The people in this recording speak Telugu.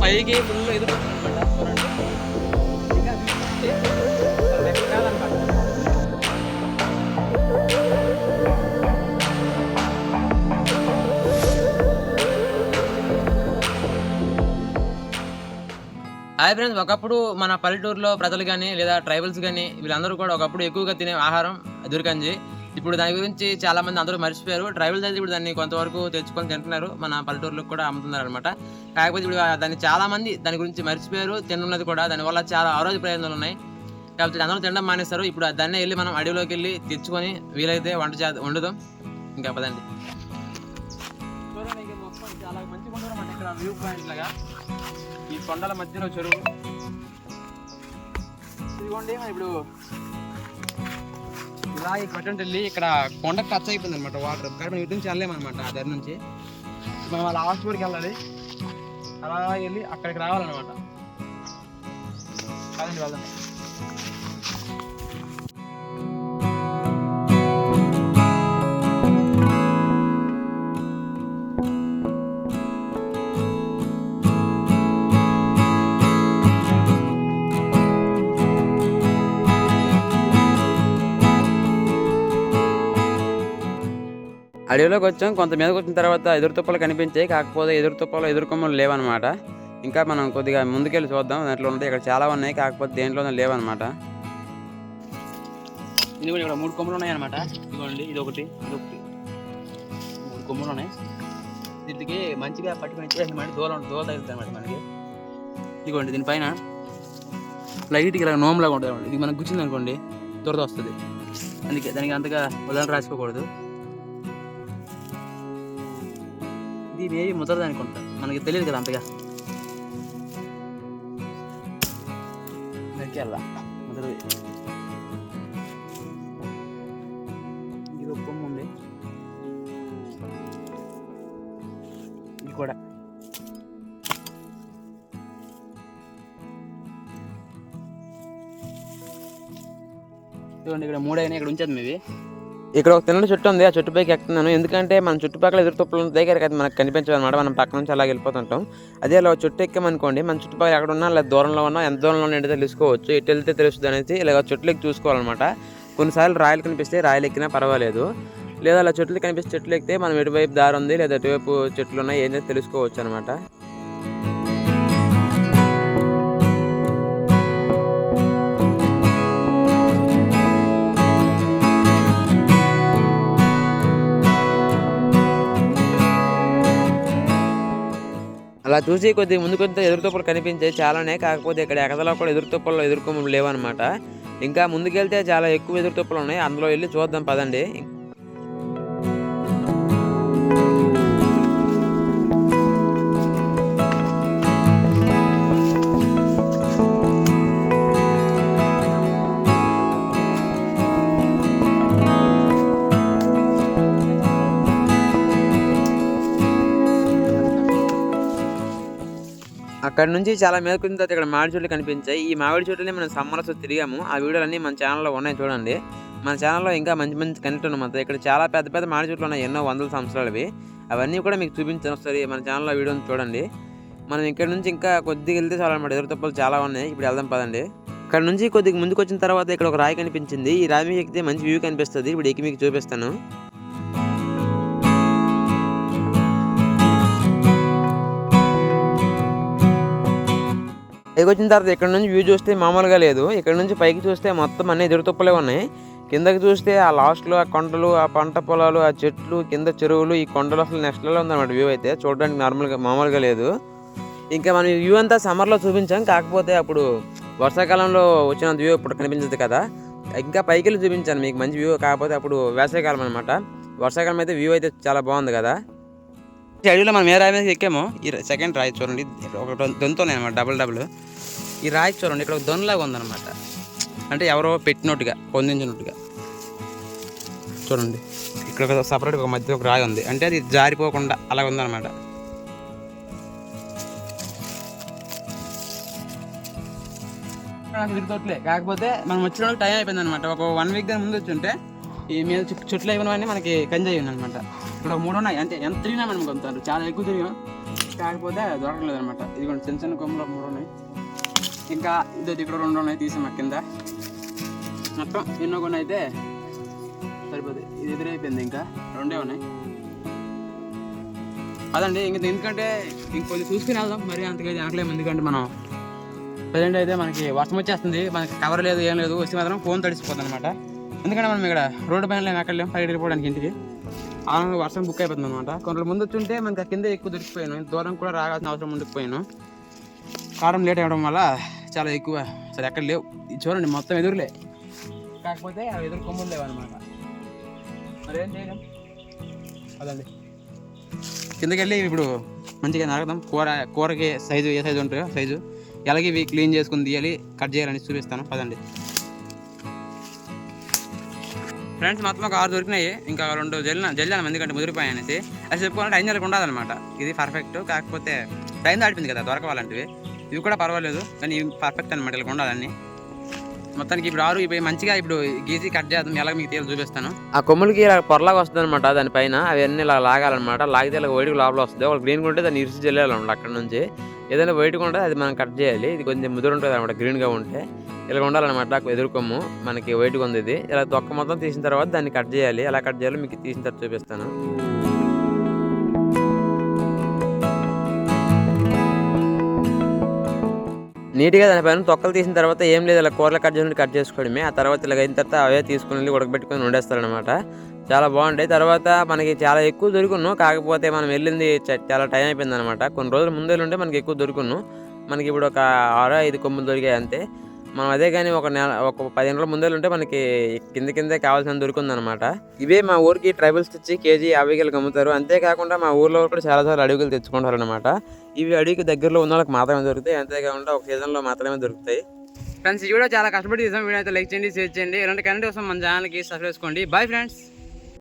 పైకి ఫుల్ ఎదుగుతుంది చూడండి ఇంకా కాదనమాట హాయ్ ఫ్రెండ్స్ ఒకప్పుడు మన పల్లెటూరులో ప్రజలు కానీ లేదా ట్రైబల్స్ కానీ వీళ్ళందరూ కూడా ఒకప్పుడు ఎక్కువగా తినే ఆహారం దుర్గంజి ఇప్పుడు దాని గురించి చాలా మంది అందరూ మర్చిపోయారు. ట్రైబల్ అయితే ఇప్పుడు దాన్ని కొంతవరకు తెచ్చుకొని తింటున్నారు. మన పల్లెటూరులో కూడా అమ్ముతున్నారు అనమాట కాకపోతే ఇప్పుడు దాన్ని చాలా మంది దాని గురించి మర్చిపోయారు. తినున్నది కూడా దానివల్ల చాలా ఆరోగ్య ప్రయోజనాలు ఉన్నాయి. కాకపోతే అందరూ తినడం మానేస్తారు ఇప్పుడు దాన్ని వెళ్ళి మనం అడవిలోకి వెళ్ళి తెచ్చుకొని వీలైతే వంట చే వండుదాం. ఇంకా పదండి. చాలా మంచిగా ఉండదు ఇక్కడ వ్యూ పాయింట్ లాగా. ఈ కొండల మధ్యలో చెరువు. ఇదిగోండి ఇప్పుడు ఇలా ఇక్కడ వెళ్ళి ఇక్కడ కొండ టచ్ అయిపోయింది అనమాట వాటర్ కానీ మనం ఇటు నుంచి వెళ్ళలేమన్నమాట ఆ దగ్గర నుంచి. మనం అలా లాస్ట్ వరకు వెళ్ళాలి. అలా వెళ్ళి అక్కడికి రావాలన్నమాట. కాదండి వెళ్ళండి అడవిలోకి వచ్చాం. కొంత మీదకి వచ్చిన తర్వాత ఎదురు తుప్పలు కనిపించాయి. కాకపోతే ఎదురు తుప్పలు ఎదురు కొమ్మలు లేవన్నమాట. ఇంకా మనం కొద్దిగా ముందుకెళ్ళి చూద్దాం. దాంట్లో ఉంటాయి ఇక్కడ చాలా ఉన్నాయి. కాకపోతే దేంట్లోనే లేవన్నమాట. ఇది ఇక్కడ మూడు కొమ్మలు ఉన్నాయి అనమాట ఇదిగోండి ఇది ఒకటి ఇది ఒకటి. మూడు కొమ్మలు ఉన్నాయి. దీనికి మంచిగా పట్టుకుని ఇచ్చేసి మళ్ళీ దూరం దూర తగులుతాయి మనకి. ఇదిగోండి దీనిపైన లైట్ ఇలా నోమ్లాగా ఉంటుంది ఇది మనకు గుచ్చింది అనుకోండి దొరద వస్తుంది. అందుకే దానికి అంతగా ఉదాహరణ రాసుకోకూడదు. ఇది మేబీ ముదరదు అనుకుంటా. మనకి తెలియదు కదా అంతగా. నరికెళ్ళా ముదరది ఇది ఒక కొమ్ము ఉంది. ఇది కూడా. చూడండి ఇక్కడ మూడైనా ఇక్కడ ఉంచదు మేబీ ఇక్కడ ఒక తిన్న చెట్టు ఉంది. ఆ చెట్టు పైకి ఎక్కుతున్నాను. ఎందుకంటే మన చుట్టుపక్కల ఎదురు తుప్పలు దగ్గర కదా మనకు కనిపించదు అనమాట మనం పక్క నుంచి అలా వెళ్ళిపోతుంటాం. అదే అలా చెట్టు ఎక్కామనుకోండి మన చుట్టుపక్కల ఎక్కడ ఉన్నా లేదా దూరంలో ఉన్నా ఎంత దూరంలో ఉన్నా తెలుసుకోవచ్చు. ఎటు వెళ్తే తెలుస్తుంది అనేది ఇలా చెట్లు ఎక్కి చూసుకోవాలన్నమాట. కొన్నిసార్లు రాయలు కనిపిస్తే రాయలు ఎక్కినా పర్వాలేదు. లేదా అలా చెట్లు కనిపిస్తే చెట్లు ఎక్కితే మనం ఎటువైపు దారి ఉంది లేదా ఎటువైపు చెట్లు ఉన్నాయి ఏంటో తెలుసుకోవచ్చు అనమాట అలా చూసి కొద్ది ముందు కొంత ఎదురు తుప్పలు కనిపించాయి చాలానే కాకపోతే ఇక్కడ ఎగదలో కూడా ఎదురు తుప్పల్లో లేవన్నమాట ఇంకా ముందుకెళ్తే చాలా ఎక్కువ ఎదురు తుప్పలు ఉన్నాయి. అందులో వెళ్ళి చూద్దాం పదండి. అక్కడ నుంచి చాలా మేరకు తర్వాత ఇక్కడ మామిడి చెట్లు కనిపించాయి. ఈ మామిడి చెట్లని మనం సమ్మర్స్ తిరిగాము. ఆ వీడియోలన్నీ మన ఛానల్లో ఉన్నాయి చూడండి. మన ఛానల్లో ఇంకా మంచి మంచి కంటెంట్ ఉన్నమాట ఇక్కడ చాలా పెద్ద పెద్ద మామిడి చెట్లు ఉన్నాయి. ఎన్నో వందల సంవత్సరాలవి. అవన్నీ కూడా మీకు చూపించాను ఒకసారి మన ఛానల్లో వీడియోని చూడండి. మనం ఇక్కడ నుంచి ఇంకా కొద్దిగా వెళ్తే చాలా అనమాట ఎదురు తప్పులు చాలా ఉన్నాయి. ఇప్పుడు వెళ్దాం పదండి. ఇక్కడ నుంచి కొద్దిగా ముందుకు వచ్చిన తర్వాత ఇక్కడ ఒక రాయి కనిపించింది. ఈ రాయి మీకు ఎక్కితే మంచి వ్యూ కనిపిస్తుంది. ఇప్పుడు ఎక్కి మీకు చూపిస్తాను. వచ్చిన తర్వాత ఇక్కడ నుంచి వ్యూ చూస్తే మామూలుగా లేదు. ఇక్కడ నుంచి పైకి చూస్తే మొత్తం అన్ని ఎదురుతుప్పలే ఉన్నాయి. కిందకి చూస్తే ఆ లాస్ట్లో ఆ కొండలు ఆ పంట పొలాలు ఆ చెట్లు కింద చెరువులు ఈ కొండలు అసలు నెక్స్ట్ లెవెల్ ఉందన్నమాట వ్యూ అయితే. చూడడానికి నార్మల్గా మామూలుగా లేదు. ఇంకా మనం వ్యూ అంతా సమ్మర్లో చూపించాం. కాకపోతే అప్పుడు వర్షాకాలంలో వచ్చిన వ్యూ ఇప్పుడు కనిపించదు కదా. ఇంకా పైకి వెళ్ళి చూపించాను మీకు మంచి వ్యూ. కాకపోతే అప్పుడు వేసవికాలం అనమాట వర్షాకాలం అయితే వ్యూ అయితే చాలా బాగుంది కదా. అడవిలో మనం ఏ రాయి మీద ఎక్కామో ఈ సెకండ్ రాయి చూడండి ఒక దొంతోనే అనమాట డబుల్ డబుల్ ఈ రాయి చూడండి ఇక్కడ ఒక దొనలాగా ఉందన్నమాట. అంటే ఎవరో పెట్టినట్టుగా పొందించినట్టుగా. చూడండి ఇక్కడ ఒక సపరేట్ ఒక మధ్య ఒక రాయి ఉంది. అంటే అది జారిపోకుండా అలా ఉందన్నమాట. తిరుగుతోట్లే కాకపోతే మనం వచ్చిన టైం అయిపోయింది అనమాట ఒక వన్ వీక్ దాని ముందు వచ్చి ఉంటే ఈ మీద చుట్టూ చెట్లు అయిపోయినవన్నీ మనకి కంజ అయ్యింది అనమాట. ఇప్పుడు మూడు ఉన్నాయి. అంటే ఎంత తిరిగినా మనం కొంత చాలా ఎక్కువ తిరిగాం కాకపోతే దొరకలేదు అనమాట ఇదిగోండి చిన్న చిన్న కొమ్మలు మూడు ఉన్నాయి. ఇంకా ఇదో ఇక్కడ రెండు ఉన్నాయి తీసాం కింద. మొత్తం ఎన్నో కొన్ని అయితే సరిపోతుంది ఇది ఎదురైపోయింది ఇంకా. రెండే ఉన్నాయి. అదండి ఇంక ఎందుకంటే ఇంకొంచెం చూసుకుని వెళ్దాం. మరి అంతగా అనట్లేము ఎందుకంటే మనం ప్రజెంట్ అయితే మనకి వర్షం వచ్చేస్తుంది. మనకి కవర్ లేదు ఏం లేదు. వచ్చి మాత్రం ఫోన్ తడిసిపోతుంది అనమాట ఎందుకంటే మనం ఇక్కడ రోడ్డు పైన లేము ఎక్కడ లేము పైకి వెళ్ళిపోవడానికి ఇంటికి. ఆ వర్షం బుక్ అయిపోతుంది అనమాట కొన్ని ముందు వచ్చుంటే మనకి ఆ కింద ఎక్కువ దొరికిపోయాను. దూరం కూడా రాగాల్సిన అవసరం ఉండకపోయాను కారం లేట్ అవ్వడం వల్ల చాలా ఎక్కువ. సరే ఎక్కడ లేవు. ఇది చూడండి మొత్తం ఎదురులే. కాకపోతే ఆ ఎదురు కొమ్ములు లేవు అనమాట మరేం చేయలేం. అదండి కిందకి వెళ్ళి ఇప్పుడు మంచిగా నరకదాం కూర కూరకి సైజు ఏ సైజు ఉంటాయో సైజు ఎలాగే ఇవి క్లీన్ చేసుకుని తీయాలి కట్ చేయాలని చూపిస్తాను. పదండి. ఫ్రెండ్స్ మొత్తం ఒక ఆరు దొరికినాయి. ఇంకా రెండు జల్లిన జల్లాను ఎందుకంటే ముదిరిపోయాయి అనేసి అది చెప్పుకోవాలంటే ఐదు నెలలకు ఉండాలన్నమాట ఇది పర్ఫెక్ట్ కాకపోతే టైం దాటిపోయింది కదా దొరకవాలంటివి. ఇవి కూడా పర్వాలేదు కానీ ఇవి పర్ఫెక్ట్ అనమాట ఇలా ఉండాలని మొత్తానికి ఇప్పుడు ఆరు ఇప్పుడు మంచిగా ఇప్పుడు గీసి కట్ చేద్దాం ఎలా మీకు తీయాలి చూపిస్తాను. ఆ కొమ్ములకి ఇలా పొరలాగా వస్తుంది అనమాట దానిపైన అవన్నీ ఇలా లాగాలన్నమాట. లాగితే ఇలా వైట్కి లోపల వస్తుంది. ఒక గ్రీన్ ఉంటే దాన్ని ఇరిసి జల్లేయాలన్నమాట అక్కడ నుంచి. ఏదైనా వైట్గా ఉంటే అది మనం కట్ చేయాలి. ఇది కొంచెం ముదురు ఉంటుంది అనమాట గ్రీన్గా ఉంటే. ఇలా ఉండాలన్నమాట ఎదుర్కొమ్ము మనకి వైట్గా ఉంది ఇది. ఇలా తొక్క మొత్తం తీసిన తర్వాత దాన్ని కట్ చేయాలి. ఎలా కట్ చేయాలో మీకు తీసిన తర్వాత చూపిస్తాను. నీట్గా దానిపైన తొక్కలు తీసిన తర్వాత ఏం లేదు ఇలా కూరలు కట్ చేసుకుని కట్ చేసుకోవడమే. ఆ తర్వాత ఇలా అయిన తర్వాత అవే తీసుకుని వెళ్ళి ఉడకబెట్టుకొని వండేస్తారనమాట చాలా బాగుంటాయి. తర్వాత మనకి చాలా ఎక్కువ దొరుకును. కాకపోతే మనం వెళ్ళింది చాలా టైం అయిపోయింది అనమాట కొన్ని రోజుల ముందే ఉంటే మనకి ఎక్కువ దొరుకును. మనకి ఇప్పుడు ఒక ఆరో ఐదు కొమ్ములు దొరికాయి అంతే. మనం అదే కానీ ఒక నెల ఒక పదిహేను రోజుల ముందే ఉంటే మనకి కింద కిందే కావాల్సిన దొరుకుంది అనమాట ఇవే మా ఊరికి ట్రైబల్స్ తెచ్చి కేజీ యాభై కిలోకి అమ్ముతారు. అంతేకాకుండా మా ఊర్లో కూడా చాలా సార్లు అడుగులు తెచ్చుకుంటారు అనమాట ఇవి అడవికి దగ్గరలో ఉన్న వాళ్ళకి మాత్రమే దొరుకుతాయి. అంతేకాకుండా ఒక సీజన్లో మాత్రమే దొరుకుతాయి. ఫ్రెండ్స్ ఇది కూడా చాలా కష్టపడి చేసాం వీడియో అయితే లైక్ చేయండి షేర్ చేయండి. ఇలాంటి కంటెంట్ కోసం మన ఛానల్కి సబ్స్క్రైబ్ చేసుకోండి. Bye friends